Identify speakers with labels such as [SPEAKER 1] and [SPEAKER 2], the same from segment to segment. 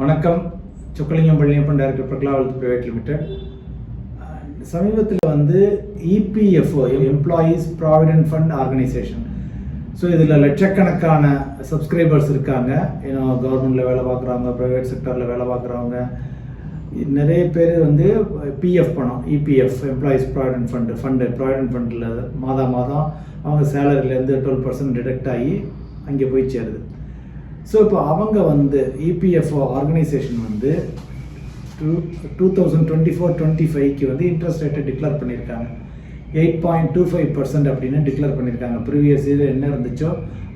[SPEAKER 1] வணக்கம். சொக்கலிங்கம் பள்ளியப்பன் டைரக்டர் பிரகலாவல் private limited சமீபத்தில் வந்து EPFO employees provident fund organisation so இதில் லட்சக்கணக்கான சப்ஸ்கிரைபர்ஸ் இருக்காங்க. ஏன்னா கவர்மெண்ட்டில் வேலை பார்க்குறவங்க ப்ரைவேட் செக்டரில் வேலை பார்க்குறவங்க நிறைய பேர் வந்து பிஎஃப் பணம் EPF employees provident fund fund provident ஃபண்டில் மாதா மாதம் அவங்க சேலரியிலேருந்து டுவெல் பர்சன்ட் டிடெக்ட் ஆகி அங்கே போய் சேருது. ஸோ இப்போ அவங்க வந்து இபிஎஃப்ஓ ஆர்கனைசேஷன் வந்து two two thousand twenty four twenty ஃபைவ்க்கு வந்து இன்ட்ரெஸ்ட் ரேட்டை டிக்ளேர் பண்ணியிருக்காங்க. Eight point two five percent அப்படின்னு டிக்ளேர் பண்ணியிருக்காங்க. ப்ரீவியஸ் இயர் என்ன இருந்துச்சோ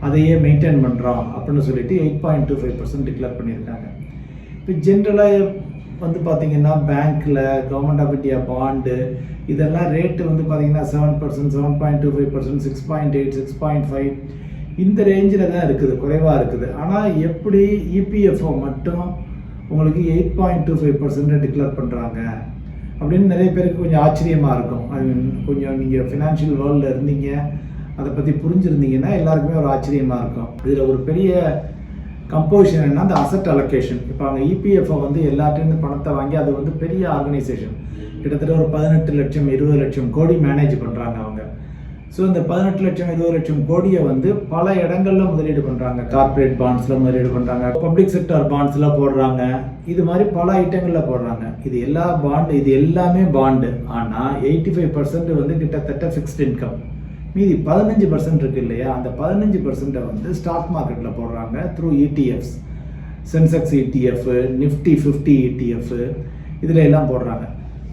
[SPEAKER 1] அதையே மெயின்டைன் பண்ணுறோம் அப்படின்னு சொல்லிட்டு eight point two five percent declare பண்ணியிருக்காங்க. இப்போ ஜென்ரலாக வந்து பார்த்தீங்கன்னா பேங்க்கில் கவர்மெண்ட் ஆஃப் இந்தியா பாண்டு இதெல்லாம் ரேட்டு வந்து பார்த்தீங்கன்னா seven percent seven point two five percent six point eight six point five இந்த ரேஞ்சில் தான் இருக்குது குறைவாக இருக்குது. ஆனால் எப்படி இபிஎஃப்ஓ மட்டும் உங்களுக்கு eight point two five percent declare பண்ணுறாங்க அப்படின்னு நிறைய பேருக்கு கொஞ்சம் ஆச்சரியமாக இருக்கும். ஐ மீன் கொஞ்சம் நீங்கள் ஃபினான்ஷியல் வேர்ல்டில் இருந்தீங்க அதை பற்றி புரிஞ்சுருந்தீங்கன்னா எல்லாருக்குமே ஒரு ஆச்சரியமாக இருக்கும். இதில் ஒரு பெரிய கம்போசிஷன் என்ன அந்த அசட் அலோகேஷன் இப்போ அவங்க இபிஎஃப்ஓ வந்து எல்லார்ட்டேருந்து பணத்தை வாங்கி அது வந்து பெரிய ஆர்கனைசேஷன் கிட்டத்தட்ட ஒரு பதினெட்டு லட்சம் இருபது லட்சம் கோடி மேனேஜ் பண்ணுறாங்க அவங்க. ஸோ இந்த பதினெட்டு லட்சம் இருபது லட்சம் கோடியை வந்து பல இடங்கள்ல முதலீடு பண்ணுறாங்க கார்ப்பரேட் பாண்ட்ஸில் முதலீடு பண்ணுறாங்க பப்ளிக் செக்டர் பாண்ட்ஸில் போடுறாங்க. இது மாதிரி பல ஐட்டங்களில் போடுறாங்க. இது எல்லா பாண்டு இது எல்லாமே பாண்டு ஆனால் எயிட்டி ஃபைவ் பர்சன்ட் வந்து கிட்டத்தட்ட ஃபிக்ஸ்ட் இன்கம் மீதி பதினஞ்சு பர்சன்ட் இருக்குது இல்லையா? அந்த பதினஞ்சு பர்சன்ட்டை வந்து ஸ்டாக் மார்க்கெட்டில் போடுறாங்க through ETFs Sensex ETF Nifty fifty ETF இதில் எல்லாம் போடுறாங்க.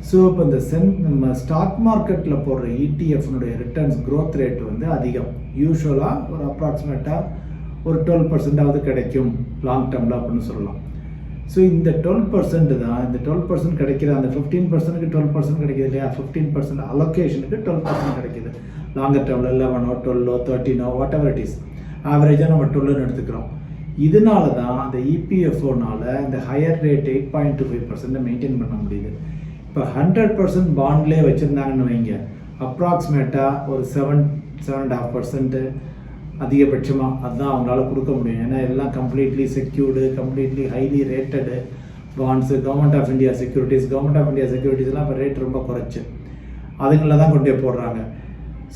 [SPEAKER 1] ஸோ இப்போ இந்த சென் நம்ம ஸ்டாக் மார்க்கெட்டில் போடுற இடிஎஃப்னுடைய ரிட்டர்ன்ஸ் க்ரோத் ரேட் வந்து அதிகம். யூஸ்வலாக ஒரு அப்ராக்சிமேட்டாக ஒரு டுவெல் பர்சன்டாவது கிடைக்கும். லாங் டேர்மில் அப்படின்னு சொல்லலாம். ஸோ இந்த டுவெல் பர்சன்ட் தான் இந்த டுவெல் பர்சன்ட் கிடைக்கிற அந்த ஃபிஃப்டீன் பர்சன்ட்டுக்கு டுவெல் பர்சன்ட் கிடைக்கிது இல்லையா? ஃபிஃப்டீன் பர்சன்ட் அலோகேஷனுக்கு டுவெல் பர்சன்ட் கிடைக்குது. லாங்கர் டேர்மில் லெவனோ டுவெல்லோ தேர்ட்டினோ வாட் எவர் இட் இஸ் ஆவரேஜாக நம்ம டுவெல்னு எடுத்துக்கிறோம். இதனால தான் அந்த இபிஎஃப்ஓனால் இபிஎஃப்ஓனால இந்த higher rate eight point two five பர்சன்ட்டை maintain பண்ண முடியுது. இப்போ ஹண்ட்ரட் பர்சன்ட் பாண்ட்லேயே வச்சுருந்தாங்கன்னு வைங்க. அப்ராக்சிமேட்டாக ஒரு seven seven and half percent அதிகபட்சமாக அதுதான் அவங்களால கொடுக்க முடியும். ஏன்னா எல்லாம் completely secured completely highly rated bonds government of India securities government of India செக்யூரிட்டிஸ்லாம் இப்போ ரேட் ரொம்ப குறைச்சு. அதுங்கள தான் கொண்டு போய் போடுறாங்க.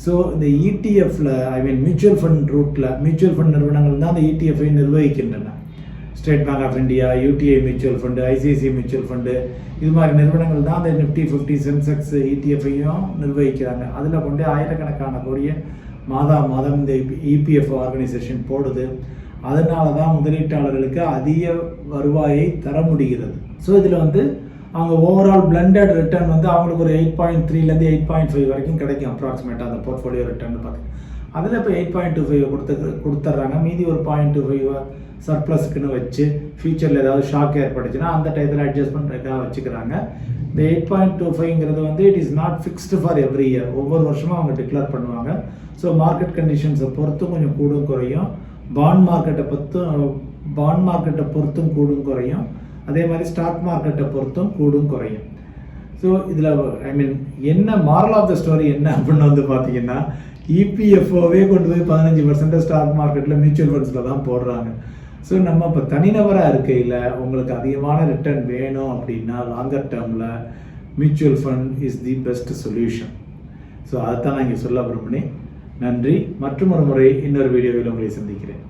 [SPEAKER 1] ஸோ இந்த இடிஎஃப்பில் இடிஎஃப்ல ஐ மீன் மியூச்சுவல் ஃபண்ட் ரூட்டில் மியூச்சுவல் ஃபண்ட் நிறுவனங்கள் தான் அந்த இடிஎஃப்பை இடிஎஃப்ஐ நிர்வகிக்கின்றன. State Bank of India UTI mutual fund ICICI mutual fund இது மாதிரி நிறுவனங்கள் தான் அந்த நிஃப்டி ஃபிஃப்டி சென்செக்ஸ் இடிஎஃப்ஐயும் நிர்வகிக்கிறாங்க. அதில் கொண்டு ஆயிரக்கணக்கான கோடியை மாதா மாதம் இந்த இபிஎஃப்ஓ ஆர்கனைசேஷன் போடுது. அதனால தான் முதலீட்டாளர்களுக்கு அதிக வருவாயை தர முடிகிறது. ஸோ இதில் வந்து அவங்க ஓவரால் பிளண்டட் ரிட்டர்ன் வந்து அவங்களுக்கு ஒரு எயிட் பாயிண்ட் த்ரீலேருந்து எயிட் பாயிண்ட் ஃபைவ் வரைக்கும் கிடைக்கும் அப்ராக்சிமேட்டாக அந்த போர்ட்ஃபோலியோ ரிட்டர்ன் பார்த்து. அதில் இப்போ எயிட் பாயிண்ட் டூ ஃபைவ் கொடுத்து கொடுத்துட்றாங்க மீதி ஒரு பாயிண்ட் டூ ஃபைவ் சர்ப்ளஸ்க்குன்னு வச்சு ஃபியூச்சரில் ஏதாவது ஷாக் ஏற்பட்டுச்சுன்னா அந்த டயத்தில் அட்ஜஸ்ட் பண்ணுறதுக்காக வச்சுக்கிறாங்க. இந்த எயிட் பாயிண்ட் டூ ஃபைவ்ங்கிறது வந்து it is not fixed for every year ஒவ்வொரு வருஷமும் அவங்க டிக்ளேர் பண்ணுவாங்க. ஸோ மார்க்கெட் கண்டிஷன்ஸை பொறுத்தும் கொஞ்சம் கூடும் குறையும். பாண்ட் மார்க்கெட்டை பொறுத்தும் பாண்ட் மார்க்கெட்டை பொறுத்தும் கூடும் குறையும். அதே மாதிரி ஸ்டாக் மார்க்கெட்டை பொறுத்தும் கூடும் குறையும். ஸோ இதில் ஐ மீன் என்ன மாரல் ஆஃப் த ஸ்டோரி என்ன அப்படின்னு வந்து பார்த்தீங்கன்னா இபிஎஃப்ஓவே கொண்டு போய் பதினஞ்சு பர்சன்ட் ஸ்டாக் மார்க்கெட்டில் மியூச்சுவல் ஃபண்ட்ஸில் தான் போடுறாங்க. ஸோ நம்ம இப்போ தனிநபராக இருக்கையில் உங்களுக்கு அதிகமான ரிட்டர்ன் வேணும் அப்படின்னா லாங்கர் டேர்மில் mutual fund is the best solution so அதைத்தான் நான் இங்கே சொல்ல விரும்பினேன் நன்றி. மற்றும் ஒரு முறை இன்னொரு வீடியோவில் உங்களை சந்திக்கிறேன்.